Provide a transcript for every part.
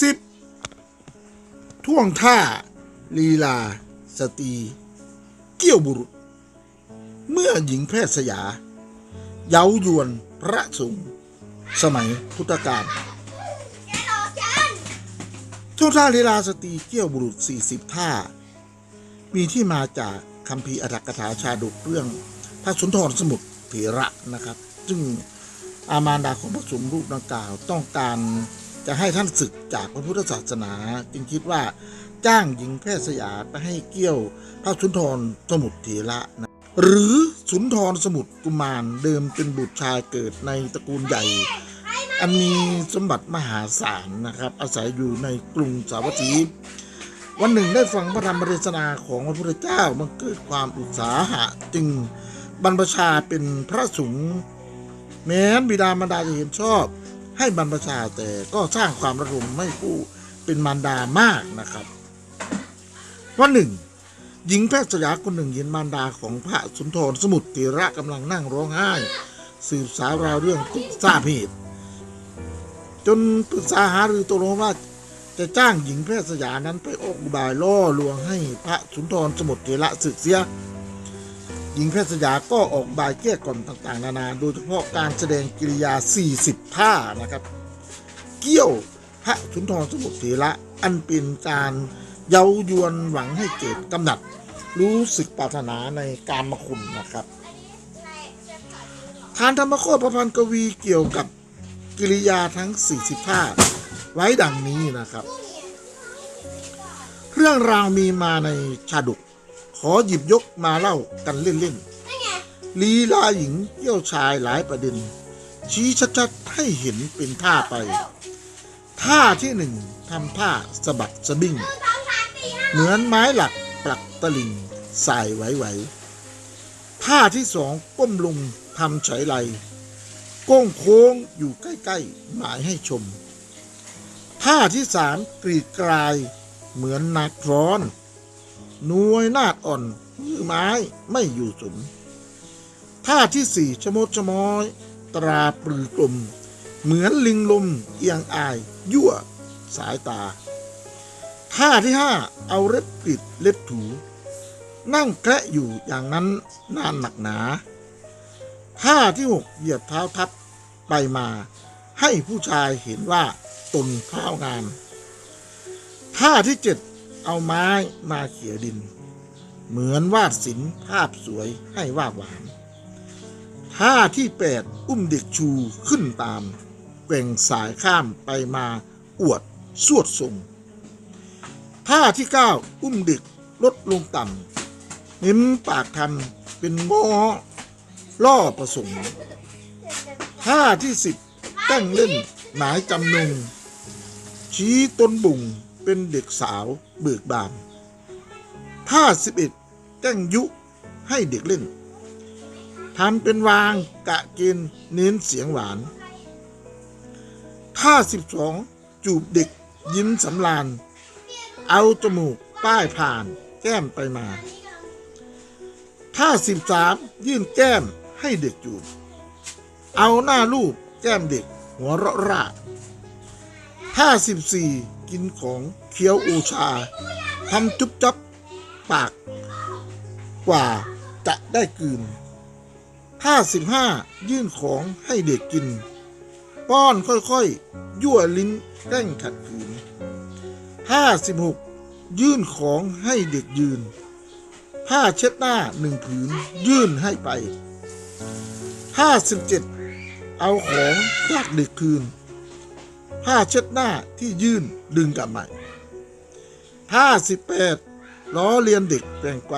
สิบท่วงท่า ลีลา สตรี เกี่ยวบุรุษ เมื่อหญิงแพทย์สยา เย้ายวนพระสงฆ์สมัยพุทธกาลท่วงท่าลีลาสตรีเกี่ยวบุรุษ 40 ท่า มีที่มาจากคำพีอัตถกถาชาดกเรื่องพระสุนทรสมุทรเถระนะครับ ซึ่งอามารดาของพระสงฆ์รูปดังกล่าวต้องการ จะให้ท่านศึกจากพระพุทธศาสนา จึงคิดว่าจ้างหญิงแพทย์สยามไปให้เกี่ยวพระสุนทรสมุทรเถระนะหรือสุนทรสมุทรกุมารเดิมเป็นบุตรชายเกิดในตระกูลใหญ่ อันมีสมบัติมหาศาลนะครับ อาศัยอยู่ในกรุงสาวัตถีวันหนึ่งได้ฟังพระธรรมเทศนาของพระพุทธเจ้ามันเกิดความอุตสาหะจึงบรรพชาเป็นพระสงฆ์แม้นบิดามารดาจะเห็นชอบ ให้บรรพชาแต่ก็สร้างความระทมไม่ผู้เป็นมารดามากนะครับวันหนึ่งหญิงแพทย์สยาคนหนึ่งเห็นมารดาของพระสุนทรสมุทรเถระกำลังนั่งร้องไห้ สืบสาวราวเรื่องทุกทราบเหตุจนปรึกษาหารือตกลงว่าจะจ้างหญิงแพทย์สยานั้นไปออกบายล่อลวงให้พระสุนทรสมุทรเถระศึกเสีย หญิงแพทย์สยาก็ออกบายแก้กล่อมต่างๆ นานา โดยเฉพาะการแสดงกิริยา 40 ท่านะครับ เกี่ยวพระสุนทรสมุทรเถระอันเป็นการเย้ายวนหวังให้เกิดกำหนัด รู้สึกปรารถนาในการมคุณนะครับทานธรรมโคตรประพันธ์กวีเกี่ยวกับกิริยาทั้ง 40 ท่า ไว้ดังนี้นะครับ เรื่องราวมีมาในชาดก ขอหยิบยกมาเล่ากันเล่นๆลีลาหญิงเยี่ยวชายหลายประเด็น ชี้ชัดๆให้เห็นเป็นท่าไป ท่าที่หนึ่งทำท่าสะบัดสะบิ้งเหมือนไม้หลักปลักตะลิงสายไหวๆท่าที่สองก้มลงทำเฉยไหลโก้งโค้งอยู่ใกล้ๆหมายให้ชม ท่าที่สามกรีดกลายเหมือนนักร้อน นวยนาดอ่อนมือไม้ไม่อยู่สมท่าที่สี่ชะมดชะมอย ตราปรือกลม เหมือนลิงลมเอียงอาย ยั่ว สายตา ท่าที่ห้าเอาเล็บกรีดเล็บถู นั่งแกะอยู่อย่างนั้นนานหนักหนา ท่าที่หกเหยียบเท้าทับไปมา ให้ผู้ชายเห็นว่าตนเท้างานท่าที่เจ็ด เอาไม้มาเขี่ยดิน เหมือนวาดศิลป์ภาพสวยให้วาดหวานท่าที่แปดอุ้มเด็กชูขึ้นตามแกว่งสายข้ามไปมาอวดสวดทรงท่าที่เก้าอุ้มเด็กลดลงต่ำนิ้มปากทำเป็นงอล่อประสงค์ท่าที่สิบแต่งเล่นหมายจำนงชี้ต้นบุ่ง เป็นเด็กสาวเบิกบานท่าสิบเอ็ดแกล้งยุให้เด็กเล่นทำเป็นวางกะกณฑ์เน้นเสียงหวานท่าสิบสองจูบเด็กยิ้มสำลานเอาจมูกป้ายผ่านแก้มไปมาท่าสิบสามยื่นแก้มให้เด็กจูบ เอาหน้าลูบแก้มเด็กหัวเราะร่าท่าสิบสี่ กินของเคี้ยวอูชาทำจุ๊บจับปาก กว่าจะได้กลืนท่าสิบห้ายื่นของให้เด็กกิน ป้อนค่อยๆ ยั่วลิ้นแกล้งขัดขืนท่าสิบหกยื่นของให้เด็กยืน ผ้าเช็ดหน้าหนึ่งผืนยื่นให้ไปห้าสิบเจ็ดเอาของจากเด็กคืน ผ้าเช็ดหน้าที่ยื่นดึงกลับใหม่ห้าสิบแปดล้อเลียนเด็กแกว่งไกว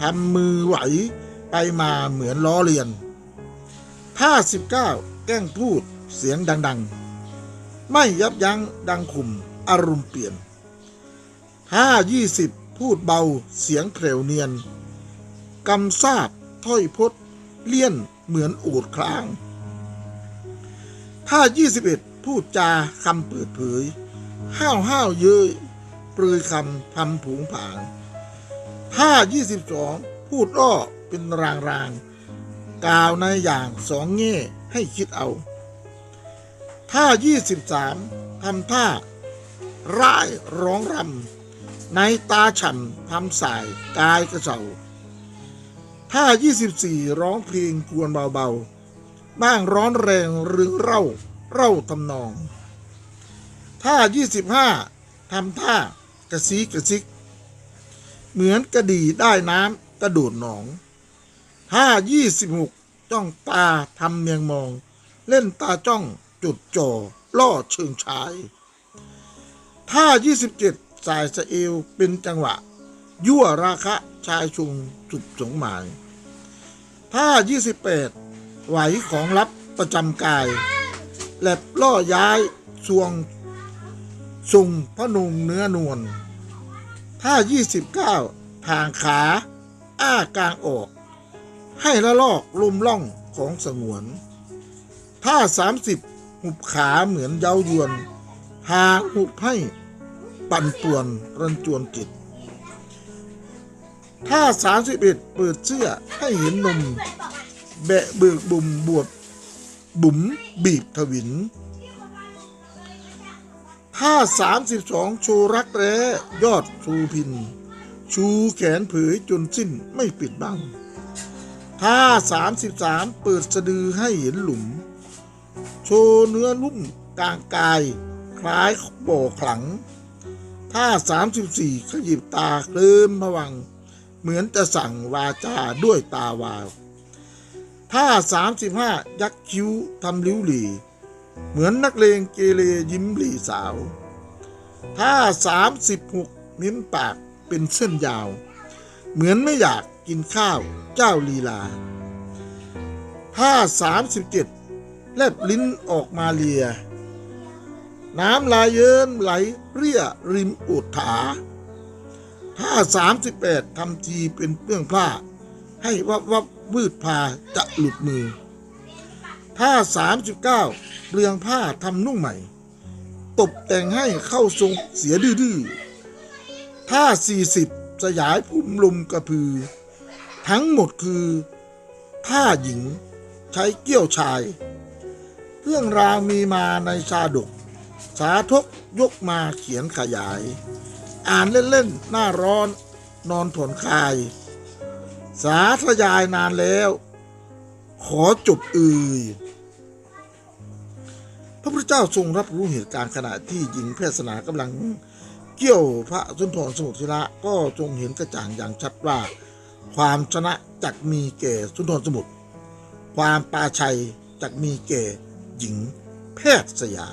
ทำมือไหวไปมาเหมือนล้อเลียนห้าสิบเก้าแกล้งพูดเสียงดังๆ ไม่ยับยั้งดังขุมอารมณ์เปลี่ยนห้ายี่สิบพูดเบาเสียงแผ่วเนียนกำซาบถ้อยพดเลี่ยนเหมือนอูดคลางถ้า21 พูดจาคำเปิดเผย ห้าวห้าวเย้ยปลือยคำพำผงผางถ้า22พูดอ้อเป็นรางรางกล่าวในอย่างสองแง่ให้คิดเอาถ้า23ทำท่า ร่ายร้องรำในตาฉ่ำทำสายกายกระเสาท่า24ร้องเพลงกวนเบาๆบ้างร้อนแรงหรือเร่า เร่าทำนอง ท่า 25 ทำท่ากระซีกระซิก เหมือนกระดีได้น้ำกระโดดหนอง ท่า 26 จ้องตาทำเมียงมอง เล่นตาจ้องจุดจ่อล่อเชิงชาย ท่า 27 สายสะเอวเป็นจังหวะ ยั่วราคะชายชุงจุดสงหมาย ท่า 28 ไหวของลับประจำกาย แหลบล่อย้ายสวงทรงพะนุงเนื้อนวลท่า 29 ทางขา อ้ากลางออก ให้ละลอกลุมล่องของสงวน ท่า 30 หุบขาเหมือนเย้ายวน หาหุบให้ปั่นป่วนรันจวนจิต ท่า 31 เปิดเสื้อให้เห็นนม แบะเบิกบุ่มบวบ บุ๋มบีบทวินท่า32โชว์รักแร้ยอดชูพิน ชูแขนเผยจนสิ้นไม่ปิดบังท่า33เปิดสะดือให้เห็นหลุม โชว์เนื้อลุ่มกลางกาย คล้ายบ่อขลังท่า34ขยิบตาเคลิ้มผวัง เหมือนจะสั่งวาจาด้วยตาวาว ท่า 35 ยักคิ้วทำริ้วหลี เหมือนนักเลงเกเรยิ้มหลีสาว ท่า 36มิ้มปากเป็นเส้นยาว เหมือนไม่อยากกินข้าวเจ้าลีลา ท่า 37 แลบลิ้นออกมาเลีย น้ำลายเยิ้มไหลเรียริมอุดถาท่า 38ทำทีเป็นเปื้องผ้าให้วับวับ วืดพาจะหลุดมือท่า39 เรืองผ้าทำนุ่งใหม่ ตบแต่งให้เข้าทรงเสียดื้อๆท่า40 สยายพุ่มลมกระพือ ทั้งหมดคือท่าหญิงใช้เกี้ยวชาย เรื่องราวมีมาในชาดก สาทกยกมาเขียนขยาย อ่านเล่น ๆ หน้าร้อนนอนผ่อนคลาย สาธยายนานแล้ว ขอจบเอ่ยพระพุทธเจ้าทรงรับรู้เหตุการณ์ขณะที่หญิงแพทย์สนากำลังเกี่ยวพระสุนทรสมุทรศิระก็ทรงเห็นกระจ่างอย่างชัดว่า ความชนะจักมีแก่สุนทรสมุทรความปาชัยจักมีแก่หญิงแพทย์สยา